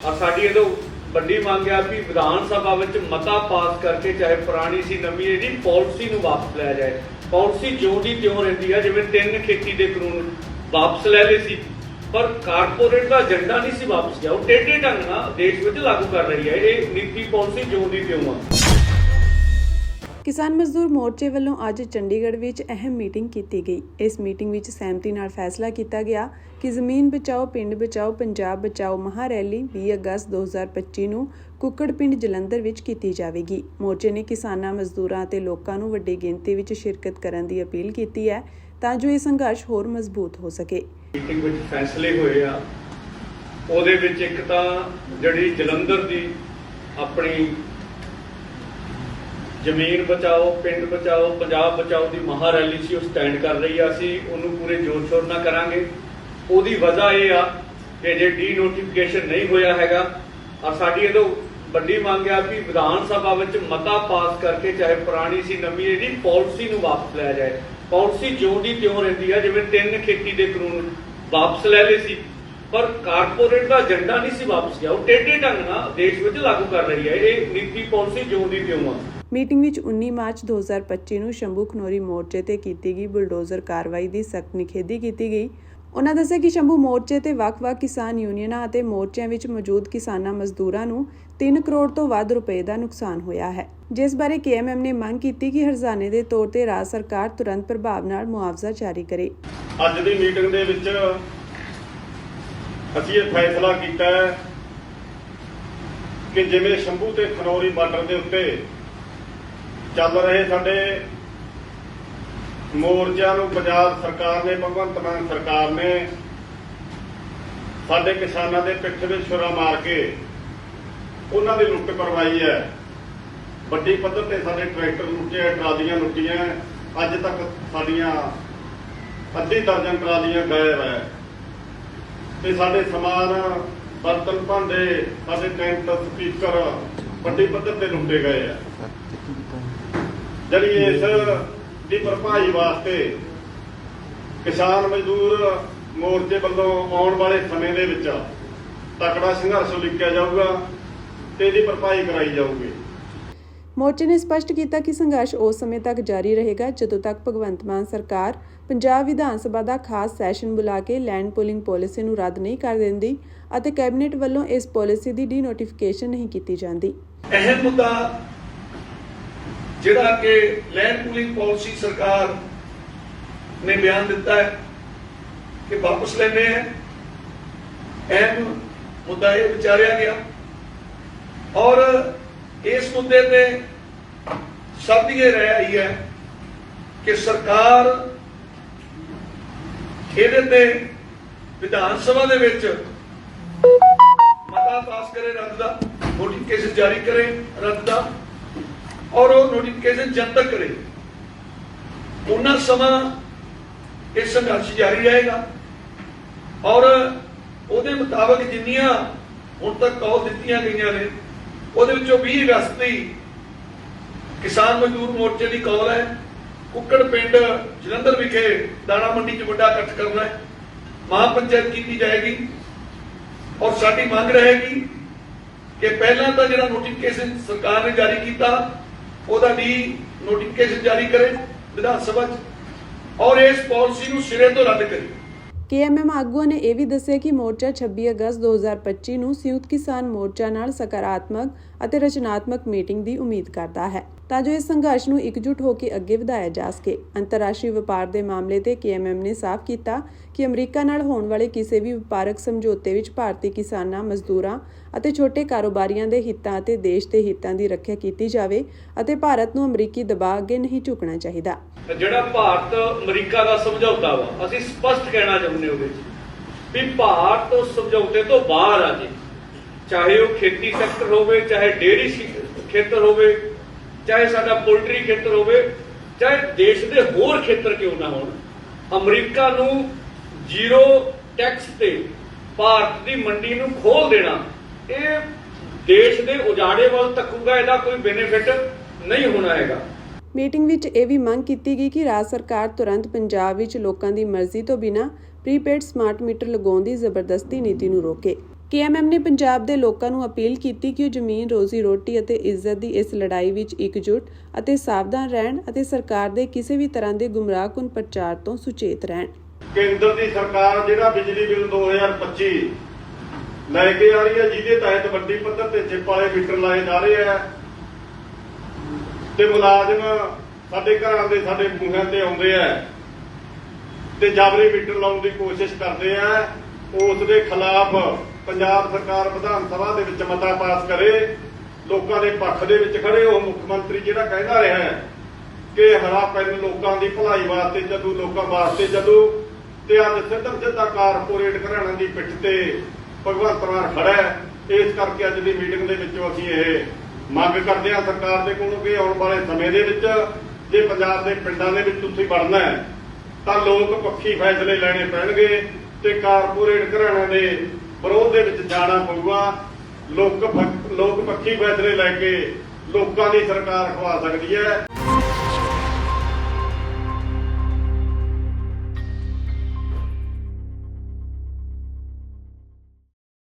ਔਰ ਸਾਡੀ ਇਹ ਵੱਡੀ ਮੰਗ ਆ ਵੀ ਵਿਧਾਨ ਸਭਾ ਵਿੱਚ ਮਤਾ ਪਾਸ ਕਰਕੇ ਚਾਹੇ ਪੁਰਾਣੀ ਸੀ, ਨਵੀਂ ਇਹਦੀ ਪਾਲਿਸੀ ਨੂੰ ਵਾਪਸ ਲਿਆ ਜਾਏ। ਪਾਲਿਸੀ ਜਿਉਂ ਦੀ ਤਿਉਂ ਰਹਿੰਦੀ ਆ, ਜਿਵੇਂ ਤਿੰਨ ਖੇਤੀ ਦੇ ਕਾਨੂੰਨ ਵਾਪਸ ਲੈ ਲਏ ਸੀ, ਪਰ ਕਾਰਪੋਰੇਟ ਦਾ ਏਜੰਡਾ ਨਹੀਂ ਸੀ ਵਾਪਸ ਗਿਆ। ਉਹ ਟੇਢੇ ਢੰਗ ਨਾਲ ਦੇਸ਼ ਵਿੱਚ ਲਾਗੂ ਕਰ ਰਹੀ ਹੈ ਇਹ ਨੀਤੀ ਪਾਲਿਸੀ ਜਿਉਂ ਦੀ ਤਿਉਂ ਆ। ਕਿਸਾਨ ਮਜ਼ਦੂਰ ਮੋਰਚੇ ਵੱਲੋਂ ਅੱਜ ਚੰਡੀਗੜ੍ਹ ਵਿੱਚ ਅਹਿਮ ਮੀਟਿੰਗ ਕੀਤੀ ਗਈ। ਇਸ ਮੀਟਿੰਗ ਵਿੱਚ ਸਹਿਮਤੀ ਨਾਲ ਫੈਸਲਾ ਕੀਤਾ ਗਿਆ ਕਿ ਜ਼ਮੀਨ ਬਚਾਓ, ਪਿੰਡ ਬਚਾਓ, ਪੰਜਾਬ ਬਚਾਓ ਮਹਾ ਰੈਲੀ 20 ਅਗਸਤ 2025 ਨੂੰ ਕੁੱਕੜ ਪਿੰਡ ਜਲੰਧਰ ਵਿੱਚ ਕੀਤੀ ਜਾਵੇਗੀ। ਮੋਰਚੇ ਨੇ ਕਿਸਾਨਾਂ, ਮਜ਼ਦੂਰਾਂ ਅਤੇ ਲੋਕਾਂ ਨੂੰ ਵੱਡੀ ਗਿਣਤੀ ਵਿੱਚ ਸ਼ਿਰਕਤ ਕਰਨ ਦੀ ਅਪੀਲ ਕੀਤੀ ਹੈ ਤਾਂ ਜੋ ਇਹ ਸੰਘਰਸ਼ ਹੋਰ ਮਜ਼ਬੂਤ ਹੋ ਸਕੇ। ਮੀਟਿੰਗ ਵਿੱਚ ਫੈਸਲੇ ਹੋਏ ਆ। ਉਹਦੇ ਵਿੱਚ ਇੱਕ ਤਾਂ ਜਿਹੜੀ ਜਲੰਧਰ ਦੀ ਆਪਣੀ ਜ਼ਮੀਨ ਬਚਾਓ, ਪਿੰਡ ਬਚਾਓ, ਪੰਜਾਬ ਬਚਾਓ ਦੀ ਮਹਾ ਰੈਲੀ ਸੀ, ਉਹ ਸਟੈਂਡ ਕਰ ਰਹੀ ਆ ਅਸੀਂ, ਉਹਨੂੰ ਪੂਰੇ ਜੋਰ ਸ਼ੋਰ ਨਾਲ ਕਰਾਂਗੇ। ਉਹਦੀ ਵਜ੍ਹਾ ਇਹ ਆ ਕਿ ਜੇ ਡੀ ਨੋਟੀਫਿਕੇਸ਼ਨ ਨਹੀਂ ਹੋਇਆ ਹੈਗਾ ਔਰ ਸਾਡੀ ਇਹ ਵੱਡੀ ਮੰਗ ਆ ਵੀ ਵਿਧਾਨ ਸਭਾ ਵਿੱਚ ਮਤਾ ਪਾਸ ਕਰਕੇ, ਚਾਹੇ ਪੁਰਾਣੀ ਸੀ, ਨਵੀਂ, ਇਹਦੀ ਪਾਲਿਸੀ ਨੂੰ ਵਾਪਸ ਲਿਆ ਜਾਏ। ਪਾਲਿਸੀ ਜਿਉਂ ਦੀ ਤਿਉਂ ਰਹਿੰਦੀ ਆ, ਜਿਵੇਂ ਤਿੰਨ ਖੇਤੀ ਦੇ ਕਾਨੂੰਨ ਵਾਪਸ ਲੈ ਲਏ ਸੀ, ਪਰ ਕਾਰਪੋਰੇਟ ਦਾ ਏਜੰਡਾ ਨਹੀਂ ਸੀ ਵਾਪਸ ਗਿਆ। ਉਹ ਟੇਢੇ ਢੰਗ ਨਾਲ ਦੇਸ਼ ਵਿੱਚ ਲਾਗੂ ਕਰ ਰਹੀ ਹੈ ਇਹ ਨੀਤੀ ਪਾਲਿਸੀ ਜਿਉਂ ਦੀ ਤਿਉਂ ਆ। ਮੀਟਿੰਗ ਵਿੱਚ 19 ਮਾਰਚ 2025 ਨੂੰ ਸ਼ੰਭੂ ਖਨੋਰੀ ਮੋਰਚੇ ਤੇ ਕੀਤੀ ਗਈ ਬੁਲਡੋਜ਼ਰ ਕਾਰਵਾਈ ਦੀ ਸਖਤ ਨਿਖੇਧੀ ਕੀਤੀ ਗਈ। ਉਹਨਾਂ ਦੱਸਿਆ ਕਿ ਸ਼ੰਭੂ ਮੋਰਚੇ ਤੇ ਵੱਖ-ਵੱਖ ਕਿਸਾਨ ਯੂਨੀਅਨਾਂ ਅਤੇ ਮੋਰਚਿਆਂ ਵਿੱਚ ਮੌਜੂਦ ਕਿਸਾਨਾਂ ਮਜ਼ਦੂਰਾਂ ਨੂੰ 3 ਕਰੋੜ ਤੋਂ ਵੱਧ ਰੁਪਏ ਦਾ ਨੁਕਸਾਨ ਹੋਇਆ ਹੈ। ਜਿਸ ਬਾਰੇ ਕੇਐਮਐਮ ਨੇ ਮੰਗ ਕੀਤੀ ਕਿ ਹਰਜ਼ਾਨੇ ਦੇ ਤੌਰ ਤੇ ਰਾਜ ਸਰਕਾਰ ਤੁਰੰਤ ਪ੍ਰਭਾਵ ਨਾਲ ਮੁਆਵਜ਼ਾ ਜਾਰੀ ਕਰੇ। ਅੱਜ ਦੀ ਮੀਟਿੰਗ ਦੇ ਵਿੱਚ ਅਸੀਂ ਇਹ ਫੈਸਲਾ ਕੀਤਾ ਹੈ ਕਿ ਜਿਵੇਂ ਸ਼ੰਭੂ ਤੇ ਖਨੌਰੀ ਬਾਰਡਰ ਦੇ ਉੱਤੇ ਚੱਲ ਰਹੇ ਸਾਡੇ ਮੋਰਚਿਆਂ ਨੂੰ ਪੰਜਾਬ ਸਰਕਾਰ ਨੇ, ਭਗਵੰਤ ਮਾਨ ਸਰਕਾਰ ਨੇ ਸਾਡੇ ਕਿਸਾਨਾਂ ਦੇ ਪਿੱਠ ਵਿੱਚ ਛੁਰਾ ਮਾਰ ਕੇ ਉਹਨਾਂ ਦੀ ਲੁੱਟ ਕਰਵਾਈ ਹੈ। ਵੱਡੀ ਪੱਧਰ ਤੇ ਸਾਡੇ ਟਰੈਕਟਰ ਲੁੱਟੇ ਟਰਾਲੀਆਂ ਲੁੱਟੀਆਂ। ਅੱਜ ਤੱਕ ਸਾਡੀਆਂ ਅੱਧੀ ਦਰਜਨ ਟਰਾਲੀਆਂ ਗਾਇਬ ਹੈ। ਤੇ ਸਾਡੇ ਸਮਾਨ ਬਰਤਨ ਭਾਂਡੇ, ਸਾਡੇ ਟੈਂਟ, ਸਪੀਕਰ ਵੱਡੀ ਪੱਧਰ ਤੇ ਲੁੱਟੇ ਗਏ ਆ। ਜਿਹੜੀ ਇਸ ਦੀ ਭਰਪਾਈ ਵਾਸਤੇ ਕਿਸਾਨ ਮਜ਼ਦੂਰ ਮੋਰਚੇ ਵੱਲੋਂ ਆਉਣ ਵਾਲੇ ਸਮੇਂ ਦੇ ਵਿੱਚ ਤਕੜਾ ਸੰਘਰਸ਼ ਉਲੀਕਿਆ ਜਾਊਗਾ ਤੇ ਇਹਦੀ ਭਰਪਾਈ ਕਰਾਈ ਜਾਊਗੀ। ਮੋਰਚੇ ਨੇ ਸਪਸ਼ਟ ਕੀਤਾ ਕਿ ਸੰਘਰਸ਼ ਉਸ ਸਮੇਂ ਤੱਕ ਜਾਰੀ ਰਹੇਗਾ ਜਦੋਂ ਤੱਕ ਭਗਵੰਤ ਮਾਨ ਸਰਕਾਰ ਪੰਜਾਬ ਵਿਧਾਨ ਸਭਾ ਦਾ ਖਾਸ ਸੈਸ਼ਨ ਬੁਲਾ ਕੇ ਲੈਂਡ ਪੂਲਿੰਗ ਪਾਲਿਸੀ ਨੂੰ ਰੱਦ ਨਹੀਂ ਕਰ ਦਿੰਦੀ ਅਤੇ ਕੈਬਨਿਟ ਵੱਲੋਂ ਇਸ ਪਾਲਿਸੀ ਦੀ ਡੀ ਨੋਟੀਫਿਕੇਸ਼ਨ ਨਹੀਂ ਕੀਤੀ ਜਾਂਦੀ। ਅਹਿਮ ਮੁੱਦਾ ਜਿਹੜਾ ਕਿ ਲੈਂਡ ਪੂਲਿੰਗ ਪਾਲਿਸੀ ਸਰਕਾਰ ਨੇ ਬਿਆਨ ਦਿੱਤਾ ਹੈ ਕਿ ਵਾਪਸ ਲੈਣੇ ਹੈ ਅਹਿਮ ਮੁੱਦਾ ਇਹ ਵਿਚਾਰਿਆ ਗਿਆ। ਔਰ ਇਸ ਮੁੱਦੇ ਤੇ ਸਭ ਦੀ ਇਹ ਰਹਿ ਆਈ ਹੈ ਕਿ ਸਰਕਾਰ ਇਹਦੇ ਤੇ ਵਿਧਾਨ ਸਭਾ ਦੇ ਵਿੱਚ ਮਤਾ ਪਾਸ ਕਰੇ ਰੱਦ ਦਾ ਨੋਟੀਫਿਕੇਸ਼ਨ ਜਾਰੀ ਕਰੇ ਰੱਦ ਦਾ। ਔਰ ਉਹ ਨੋਟੀਫਿਕੇਸ਼ਨ ਜਨਤਕ ਕਰੇ, ਉਹਨਾਂ ਸਮਾਂ ਇਹ ਸੰਘਰਸ਼ ਜਾਰੀ ਰਹੇਗਾ। ਔਰ ਉਹਦੇ ਮੁਤਾਬਕ ਜਿੰਨੀਆਂ ਹੁਣ ਤੱਕ ਕਾਲ ਦਿੱਤੀਆਂ ਗਈਆਂ ਨੇ, ਉਹਦੇ ਵਿੱਚੋਂ 20 ਅਗਸਤ ਦੀ ਕਿਸਾਨ ਮਜ਼ਦੂਰ ਮੋਰਚੇ ਦੀ ਕਾਲ ਹੈ। ਕੁੱਕੜ ਪਿੰਡ ਜਲੰਧਰ ਵਿਖੇ ਦਾਣਾ ਮੰਡੀ 'ਚ ਵੱਡਾ ਇਕੱਠ ਕਰਨਾ ਹੈ। ਮਹਾਪੰਚਾਇਤ ਕੀਤੀ ਜਾਏਗੀ ਔਰ ਸਾਡੀ ਮੰਗ ਰਹੇਗੀ ਕਿ ਪਹਿਲਾਂ ਤਾਂ ਜਿਹੜਾ ਨੋਟੀਫਿਕੇਸ਼ਨ ਸਰਕਾਰ ਨੇ ਜਾਰੀ ਕੀਤਾ ਉਹਦਾ ਵੀ ਨੋਟੀਫਿਕੇਸ਼ਨ ਜਾਰੀ ਕਰੇ ਵਿਧਾਨ ਸਭਾ 'ਚ ਔਰ ਇਸ ਪਾਲਿਸੀ ਨੂੰ ਸਿਰੇ ਤੋਂ ਰੱਦ ਕਰੇ। ਕੇਐਮਐਮ ਆਗੂਆਂ ਨੇ ਇਹ ਵੀ ਦੱਸਿਆ ਕਿ ਮੋਰਚਾ 26 ਅਗਸਤ 2025 ਨੂੰ ਸੰਯੁਕਤ ਕਿਸਾਨ ਮੋਰਚਾ ਨਾਲ ਸਕਾਰਾਤਮਕ ਅਤੇ ਰਚਨਾਤਮਕ ਮੀਟਿੰਗ ਦੀ ਉਮੀਦ ਕਰਦਾ ਹੈ। ਤਾਂ ਜੋ ਇਸ ਸੰਘਰਸ਼ ਨੂੰ ਇਕਜੁੱਟ ਹੋ ਕੇ ਅੱਗੇ ਵਧਾਇਆ ਜਾ ਸਕੇ। ਅੰਤਰਰਾਸ਼ਟਰੀ ਵਪਾਰ ਦੇ ਮਾਮਲੇ ਤੇ ਕੇਐਮਐਮ ਨੇ ਸਾਫ਼ ਕੀਤਾ ਕਿ ਅਮਰੀਕਾ ਨਾਲ ਹੋਣ ਵਾਲੇ ਕਿਸੇ ਵੀ ਵਪਾਰਕ ਸਮਝੌਤੇ ਵਿੱਚ ਭਾਰਤੀ ਕਿਸਾਨਾਂ, ਮਜ਼ਦੂਰਾਂ ਅਤੇ ਛੋਟੇ ਕਾਰੋਬਾਰੀਆਂ ਦੇ ਹਿੱਤਾਂ ਅਤੇ ਦੇਸ਼ ਦੇ ਹਿੱਤਾਂ ਦੀ ਰੱਖਿਆ ਕੀਤੀ ਜਾਵੇ ਅਤੇ ਭਾਰਤ ਨੂੰ ਅਮਰੀਕੀ ਦਬਾਅ ਅੱਗੇ ਨਹੀਂ ਝੁਕਣਾ ਚਾਹੀਦਾ। ਜਿਹੜਾ ਭਾਰਤ ਅਮਰੀਕਾ ਦਾ ਸਮਝੌਤਾ ਵਾ, ਅਸੀਂ ਸਪਸ਼ਟ ਕਹਿਣਾ ਚਾਹੁੰਦੇ ਉਹਦੇ ਵੀ ਭਾਰਤ ਉਸ ਸਮਝੌਤੇ ਤੋਂ ਬਾਹਰ ਆ ਜੇ। ਚਾਹੇ ਉਹ ਖੇਤੀ ਸੈਕਟਰ ਹੋਵੇ, ਚਾਹੇ ਡੇਰੀ ਖੇਤਰ ਹੋਵੇ ਚਾਹੇ ਸਾਡਾ ਪੋਲਟਰੀ ਖੇਤਰ ਹੋਵੇ, ਚਾਹੇ ਦੇਸ਼ ਦੇ ਹੋਰ ਖੇਤਰ ਕਿਉਂ ਨਾ ਹੋਣ, ਅਮਰੀਕਾ ਨੂੰ ਜ਼ੀਰੋ ਟੈਕਸ ਤੇ ਭਾਰਤ ਦੀ ਮੰਡੀ ਨੂੰ ਖੋਲ ਦੇਣਾ, ਇਹ ਦੇਸ਼ ਦੇ ਉਜਾੜੇ ਵੱਲ ਤੱਕੂਗਾ, ਇਹਦਾ ਕੋਈ ਬੈਨੀਫਿਟ ਨਹੀਂ ਹੋਣਾ ਹੈਗਾ। ਮੀਟਿੰਗ ਵਿੱਚ ਇਹ ਵੀ ਮੰਗ ਕੀਤੀ ਗਈ ਕਿ ਰਾਜ ਸਰਕਾਰ ਤੁਰੰਤ ਪੰਜਾਬ ਵਿੱਚ ਲੋਕਾਂ ਦੀ ਮਰਜ਼ੀ ਤੋਂ ਬਿਨਾ ਪ੍ਰੀਪੇਡ ਸਮਾਰਟ ਮੀਟਰ ਲਗਾਉਣ ਦੀ ਜ਼ਬਰਦਸਤੀ ਨੀਤੀ ਨੂੰ ਰੋਕੇ। ਕੇਐਮਐਮ ਨੇ ਪੰਜਾਬ ਦੇ ਲੋਕਾਂ ਨੂੰ ਅਪੀਲ ਕੀਤੀ ਕਿ ਉਹ ਜ਼ਮੀਨ, ਰੋਜ਼ੀ ਰੋਟੀ ਅਤੇ ਇੱਜ਼ਤ ਦੀ ਇਸ ਲੜਾਈ ਵਿੱਚ ਇਕਜੁੱਟ ਅਤੇ ਸਾਵਧਾਨ ਰਹਿਣ ਅਤੇ ਸਰਕਾਰ ਦੇ ਕਿਸੇ ਵੀ ਤਰ੍ਹਾਂ ਦੇ ਗੁੰਮਰਾਹਕੁਨ ਪ੍ਰਚਾਰ ਤੋਂ ਸੁਚੇਤ ਰਹਿਣ। ਕੇਂਦਰ ਦੀ ਸਰਕਾਰ ਜਿਹੜਾ ਬਿਜਲੀ ਬਿੱਲ 2025 ਲੈ ਕੇ ਆ ਰਹੀ ਹੈ, ਜਿਹਦੇ ਤਹਿਤ ਵੱਡੀ ਪੱਧਰ ਤੇ ਚਿੱਪ ਵਾਲੇ ਮੀਟਰ ਲਾਏ ਜਾ ਰਹੇ ਆ ਤੇ ਮੁਲਾਜ਼ਮ ਸਾਡੇ ਘਰਾਂ ਦੇ, ਸਾਡੇ ਮੂੰਹਾਂ ਤੇ ਆਉਂਦੇ ਆ ਤੇ ਜਾਬਰੀ ਮੀਟਰ ਲਾਉਣ ਦੀ ਕੋਸ਼ਿਸ਼ ਕਰਦੇ ਆ ਉਸ ਦੇ ਖਿਲਾਫ ਪੰਜਾਬ ਸਰਕਾਰ ਵਿਧਾਨ ਸਭਾ ਦੇ ਵਿੱਚ ਮਤਾ ਪਾਸ ਕਰੇ, ਲੋਕਾਂ ਦੇ ਪੱਖ ਦੇ ਵਿੱਚ ਖੜੇ, ਉਹ ਮੁੱਖ ਮੰਤਰੀ ਜਿਹੜਾ ਕਹਿੰਦਾ ਰਿਹਾ ਹੈ ਕਿ ਹਰਾ ਪੈਨ ਲੋਕਾਂ ਦੀ ਭਲਾਈ ਵਾਸਤੇ ਜਦੋਂ ਲੋਕਾਂ ਵਾਸਤੇ ਜਦੋਂ ਤੇ ਅੱਜ ਸਿੱਧਾ ਸਿੱਧਾ ਕਾਰਪੋਰੇਟ ਘਰਾਣਿਆਂ ਦੀ ਪਿੱਠ ਤੇ ਭਗਵੰਤ ਮਾਨ ਖੜਾ ਹੈ। ਇਸ ਕਰਕੇ ਅੱਜ ਦੀ ਮੀਟਿੰਗ ਦੇ ਵਿੱਚੋਂ ਅਸੀਂ ਇਹ ਮੰਗ ਕਰਦੇ ਹਾਂ ਸਰਕਾਰ ਦੇ ਕੋਲੋਂ ਕਿ ਆਉਣ ਵਾਲੇ ਸਮੇਂ ਦੇ ਵਿੱਚ ਜੇ ਪੰਜਾਬ ਦੇ ਪਿੰਡਾਂ ਦੇ ਵਿੱਚ ਤੁਸੀਂ ਵੜਨਾ ਹੈ, ਤਾਂ ਲੋਕ ਪੱਖੀ ਫੈਸਲੇ ਲੈਣੇ ਪੈਣਗੇ ਤੇ ਕਾਰਪੋਰੇਟ ਘਰਾਣਿਆਂ ਦੇ ਵਿਰੋਧ ਦੇ ਵਿੱਚ ਜਾਣਾ ਪਊਗਾ। ਲੋਕ ਲੋਕ ਪੱਖੀ ਫੈਸਲੇ ਲੈ ਕੇ ਲੋਕਾਂ ਦੀ ਸਰਕਾਰ ਖਵਾ ਸਕਦੀ ਹੈ।